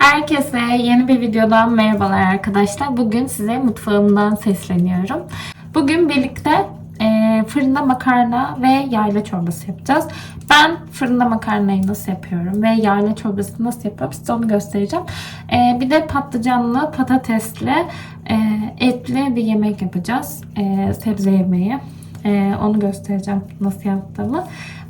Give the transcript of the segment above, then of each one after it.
Herkese yeni bir videodan merhabalar arkadaşlar. Bugün size mutfağımdan sesleniyorum. Bugün birlikte e, fırında makarna ve yayla çorbası yapacağız. Ben fırında makarnayı nasıl yapıyorum ve yayla çorbasını nasıl yapıyorum size onu göstereceğim. E, bir de patlıcanlı, patatesli, e, etli bir yemek yapacağız. E, sebze yemeği. E, onu göstereceğim nasıl yaptığımı.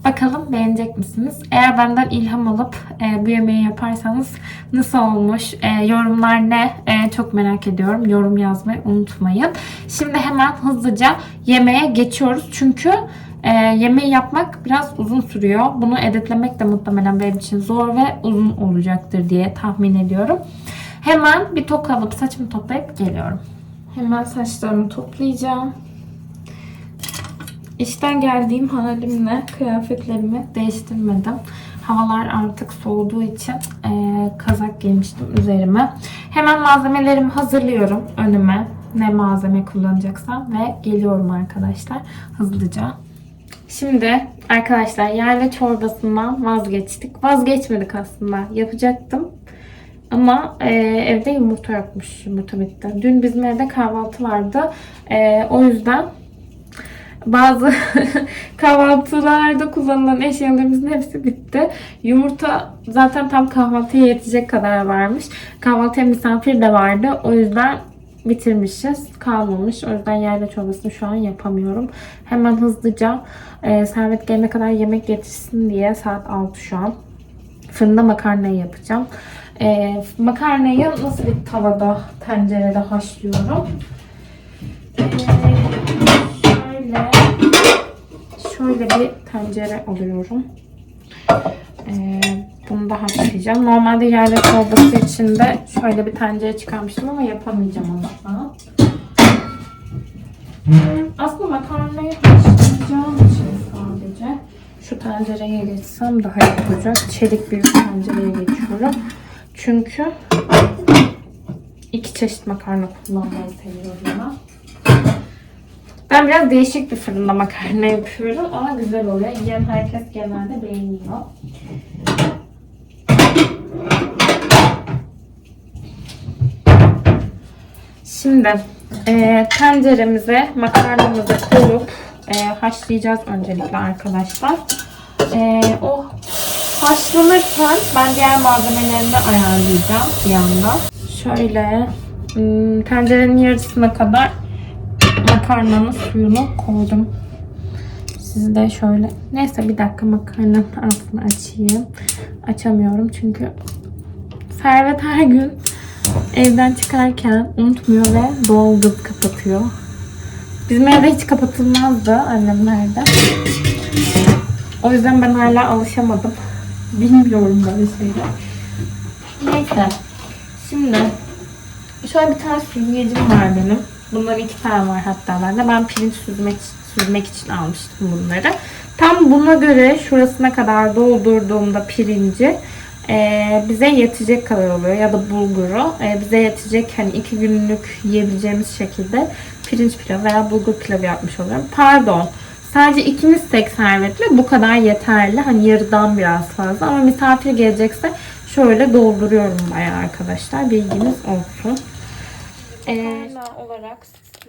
Bakalım beğenecek misiniz? Eğer benden ilham alıp e, bu yemeği yaparsanız nasıl olmuş? E, yorumlar ne? E, çok merak ediyorum. Yorum yazmayı unutmayın. Şimdi hemen hızlıca yemeğe geçiyoruz. Çünkü e, yemeği yapmak biraz uzun sürüyor. Bunu editlemek de muhtemelen benim için zor ve uzun olacaktır diye tahmin ediyorum. Hemen bir tok saçımı toplayıp geliyorum. Hemen saçlarımı toplayacağım. İşten geldiğim halimle kıyafetlerimi değiştirmedim. Havalar artık soğuduğu için e, kazak giymiştim üzerime. Hemen malzemelerimi hazırlıyorum önüme. Ne malzeme kullanacaksam ve geliyorum arkadaşlar hızlıca. Şimdi arkadaşlar yayla çorbasından vazgeçtik. Vazgeçmedik aslında. Yapacaktım. Ama e, evde yumurta yokmuş. Yumurta bitti. Dün bizim evde kahvaltı vardı. E, o yüzden bazı kahvaltılarda kullanılan eşyalarımızın hepsi bitti. Yumurta zaten tam kahvaltıya yetecek kadar varmış. Kahvaltıya misafir de vardı. O yüzden bitirmişiz. Kalmamış. O yüzden yayla çorbasını şu an yapamıyorum. Hemen hızlıca e, Servet gelene kadar yemek yetişsin diye saat 6 şu an. Fırında makarnayı yapacağım. E, makarnayı nasıl bir tavada, tencerede haşlıyorum. Şöyle bir tencere alıyorum. Ee, bunu da haşlayacağım. Normalde yayla çorbası için de şöyle bir tencere çıkarmıştım ama yapamayacağım şu an. Aslında makarnayı haşlayacağım için sadece şu tencereye geçsem daha iyi olacak. Çelik bir tencereye geçiyorum. Çünkü iki çeşit makarna kullanmayı seviyorum ben. Ben biraz değişik bir fırında makarna yapıyorum ama güzel oluyor. Yiyen herkes genelde beğeniyor. Şimdi e, tenceremize makarnamızı koyup e, haşlayacağız öncelikle arkadaşlar. E, o haşlanırken ben diğer malzemelerini de ayarlayacağım bir yandan. Şöyle hmm, tencerenin yarısına kadar makarnanın suyunu koydum. Sizi de şöyle... Neyse bir dakika makarnanın altını açayım. Açamıyorum çünkü Servet her gün evden çıkarken unutmuyor ve gaz kapatıyor. Bizim evde hiç kapatılmazdı annemlerde. O yüzden ben hala alışamadım. Bilmiyorum böyle şeyler. Neyse. Şimdi şöyle bir tane süzgecim var benim. Bunların iki tane var hatta bende. Ben pirinç süzmek, süzmek için almıştım bunları. Tam buna göre şurasına kadar doldurduğumda pirinci e, bize yetecek kadar oluyor. Ya da bulguru. E, bize yetecek hani iki günlük yiyebileceğimiz şekilde pirinç pilavı veya bulgur pilavı yapmış oluyorum. Pardon. Sadece ikimiz tek servetle bu kadar yeterli. Hani yarıdan biraz fazla. Ama misafir gelecekse şöyle dolduruyorum bayağı arkadaşlar. Bilginiz olsun. Ee, olarak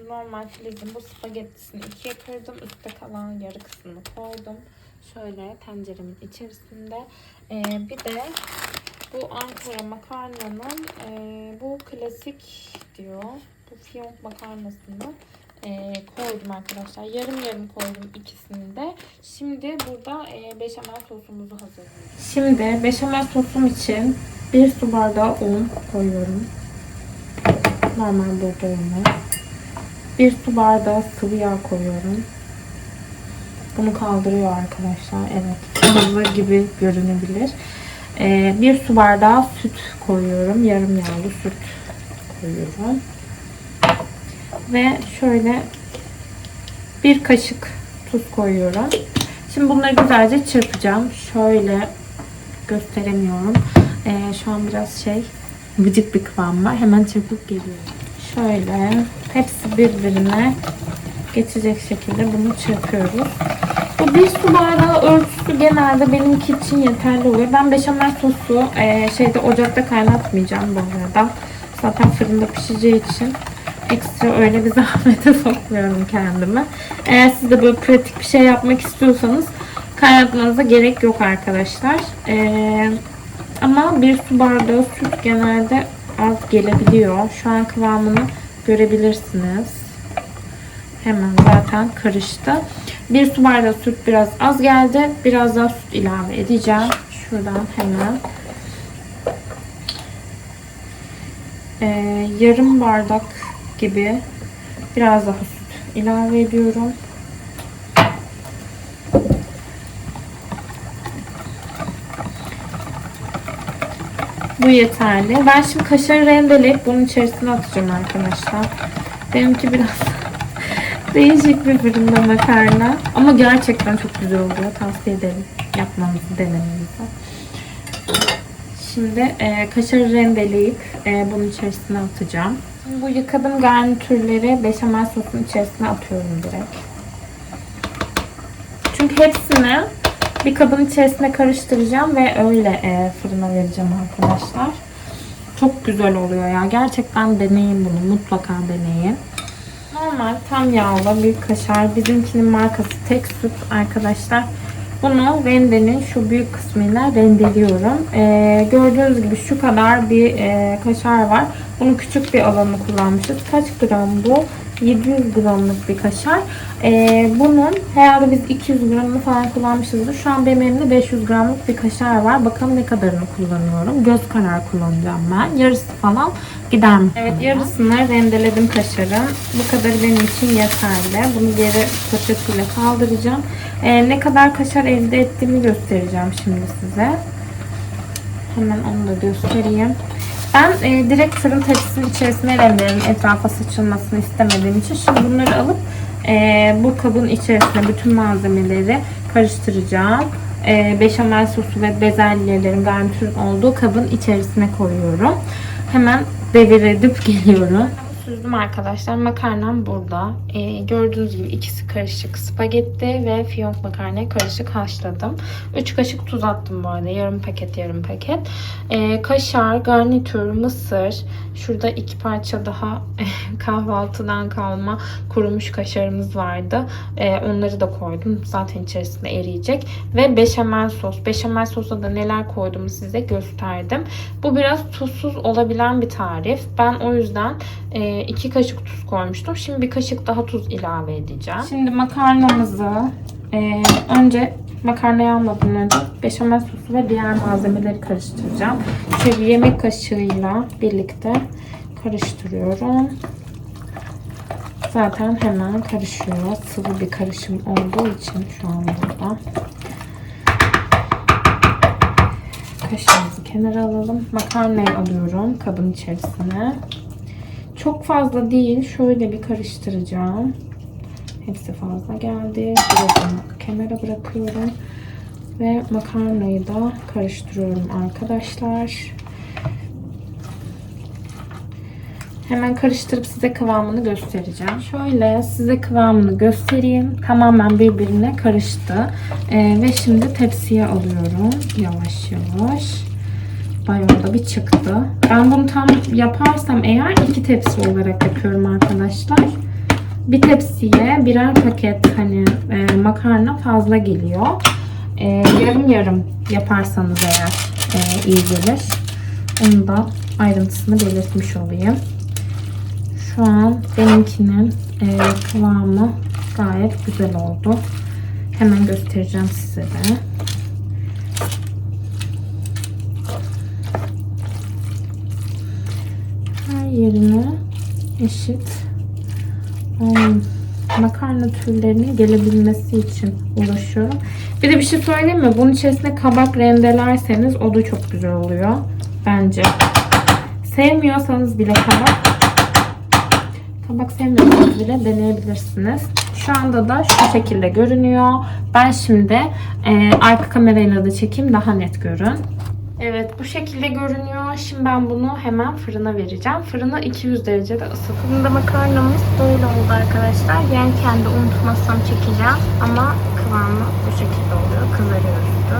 normal filizin bu spagettisini ikiye kırdım. Üstte kalan yarı kısmını koydum. Şöyle tenceremin içerisinde. Ee, bir de bu Ankara makarnanın e, bu klasik diyor. Bu fiyonk makarnasını e, koydum arkadaşlar. Yarım yarım koydum ikisini de. Şimdi burada e, beşamel sosumuzu hazırlıyorum. Şimdi beşamel sosum için bir su bardağı un koyuyorum normal bulgurunu. Bir su bardağı sıvı yağ koyuyorum. Bunu kaldırıyor arkadaşlar. Evet. Fazla gibi görünebilir. Ee, bir su bardağı süt koyuyorum. Yarım yağlı süt koyuyorum. Ve şöyle bir kaşık tuz koyuyorum. Şimdi bunları güzelce çırpacağım. Şöyle gösteremiyorum. Ee, şu an biraz şey vıcık bir kıvam var. Hemen çırpıp geliyorum. Şöyle hepsi birbirine geçecek şekilde bunu çırpıyoruz. Bu bir su bardağı ölçüsü genelde benimki için yeterli oluyor. Ben beşamel sosu e, şeyde ocakta kaynatmayacağım bu arada. Zaten fırında pişeceği için ekstra öyle bir zahmete sokmuyorum kendimi. Eğer siz de böyle pratik bir şey yapmak istiyorsanız kaynatmanıza gerek yok arkadaşlar. E, ama bir su bardağı süt genelde az gelebiliyor. Şu an kıvamını görebilirsiniz. Hemen zaten karıştı. Bir su bardağı süt biraz az geldi. Biraz daha süt ilave edeceğim. Şuradan hemen. Ee, yarım bardak gibi biraz daha süt ilave ediyorum. Bu yeterli. Ben şimdi kaşarı rendeleyip bunun içerisine atacağım arkadaşlar. Benimki biraz değişik bir fırında makarna. Ama gerçekten çok güzel oluyor. Tavsiye ederim yapmanızı, denemenizi. Şimdi e, kaşarı rendeleyip e, bunun içerisine atacağım. Şimdi bu yıkadığım garnitürleri beşamel sosun içerisine atıyorum direkt. Çünkü hepsini bir kabın içerisine karıştıracağım ve öyle e, fırına vereceğim arkadaşlar. Çok güzel oluyor ya. Gerçekten deneyin bunu. Mutlaka deneyin. Normal tam yağlı bir kaşar. Bizimkinin markası tek süt arkadaşlar. Bunu rendenin şu büyük kısmıyla rendeliyorum. Ee, gördüğünüz gibi şu kadar bir e, kaşar var. Bunun küçük bir alanını kullanmışız. Kaç gram bu? 700 gramlık bir kaşar. Ee, bunun herhalde biz 200 gramını falan kullanmışızdır. Şu an benim elimde 500 gramlık bir kaşar var. Bakalım ne kadarını kullanıyorum. Göz karar kullanacağım ben. Yarısı falan gider mi? Evet yarısını rendeledim kaşarın. Bu kadarı benim için yeterli. Bunu geri poşetiyle kaldıracağım. Ee, ne kadar kaşar elde ettiğimi göstereceğim şimdi size. Hemen onu da göstereyim. Ben e, direkt fırın tepsisinin içerisine rendelerim etrafa saçılmasını istemediğim için. Şimdi bunları alıp e, bu kabın içerisine bütün malzemeleri karıştıracağım. E, beşamel sosu ve bezelyelerin garnitürün olduğu kabın içerisine koyuyorum. Hemen devir edip geliyorum. Süzdüm arkadaşlar. Makarnam burada. Ee, gördüğünüz gibi ikisi karışık spagetti ve fiyonk makarnayı karışık haşladım. 3 kaşık tuz attım bu arada. Yarım paket yarım paket. Ee, kaşar, garnitür, mısır. Şurada iki parça daha kahvaltıdan kalma kurumuş kaşarımız vardı. Ee, onları da koydum. Zaten içerisinde eriyecek. Ve beşamel sos. Beşamel sosa da neler koyduğumu size gösterdim. Bu biraz tuzsuz olabilen bir tarif. Ben o yüzden e, iki kaşık tuz koymuştum. Şimdi bir kaşık daha tuz ilave edeceğim. Şimdi makarnamızı e, önce makarnayı almadan önce beşamel sosu ve diğer malzemeleri karıştıracağım. Şöyle yemek kaşığıyla birlikte karıştırıyorum. Zaten hemen karışıyor. Sıvı bir karışım olduğu için şu an burada. Kaşığımızı kenara alalım. Makarnayı alıyorum kabın içerisine. Çok fazla değil. Şöyle bir karıştıracağım. Hepsi fazla geldi. Birazını kenara bırakıyorum. Ve makarnayı da karıştırıyorum arkadaşlar. Hemen karıştırıp size kıvamını göstereceğim. Şöyle size kıvamını göstereyim. Tamamen birbirine karıştı. Ee, ve şimdi tepsiye alıyorum. Yavaş yavaş. Bayağı da bir çıktı. Ben bunu tam yaparsam eğer iki tepsi olarak yapıyorum arkadaşlar. Bir tepsiye birer paket hani e, makarna fazla geliyor. E, yarım yarım yaparsanız eğer e, iyi gelir. Onu da ayrıntısını belirtmiş olayım. Şu an benimkinin e, kıvamı gayet güzel oldu. Hemen göstereceğim size de. Her yerine eşit um, makarna türlerinin gelebilmesi için uğraşıyorum. Bir de bir şey söyleyeyim mi? Bunun içerisine kabak rendelerseniz o da çok güzel oluyor. Bence. Sevmiyorsanız bile kabak kabak sevmiyorsanız bile deneyebilirsiniz. Şu anda da şu şekilde görünüyor. Ben şimdi e, arka kamerayla da çekeyim daha net görün. Evet bu şekilde görünüyor. Şimdi ben bunu hemen fırına vereceğim. Fırına 200 derecede ısıtıp. Şimdi makarnamız böyle oldu arkadaşlar. Yani kendi unutmazsam çekeceğim. Ama kıvamı bu şekilde oluyor. Kızarıyor üstü.